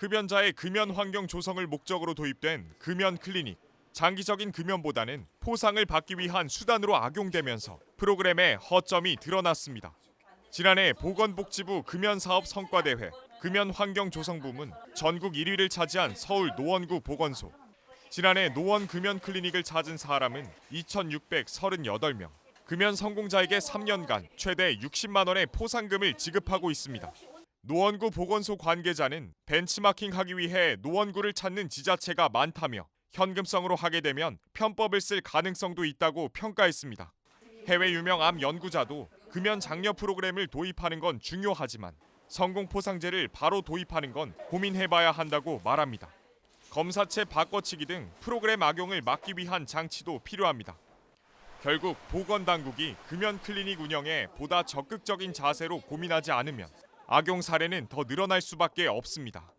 흡연자의 금연 환경 조성을 목적으로 도입된 금연 클리닉. 장기적인 금연보다는 포상을 받기 위한 수단으로 악용되면서 프로그램의 허점이 드러났습니다. 지난해 보건복지부 금연사업 성과대회 금연 환경 조성 부문 전국 1위를 차지한 서울 노원구 보건소. 지난해 노원 금연 클리닉을 찾은 사람은 2,638명. 금연 성공자에게 3년간 최대 60만 원의 포상금을 지급하고 있습니다. 노원구 보건소 관계자는 벤치마킹하기 위해 노원구를 찾는 지자체가 많다며 현금성으로 하게 되면 편법을 쓸 가능성도 있다고 평가했습니다. 해외 유명 암 연구자도 금연 장려 프로그램을 도입하는 건 중요하지만 성공 포상제를 바로 도입하는 건 고민해봐야 한다고 말합니다. 검사체 바꿔치기 등 프로그램 악용을 막기 위한 장치도 필요합니다. 결국 보건당국이 금연 클리닉 운영에 보다 적극적인 자세로 고민하지 않으면 악용 사례는 더 늘어날 수밖에 없습니다.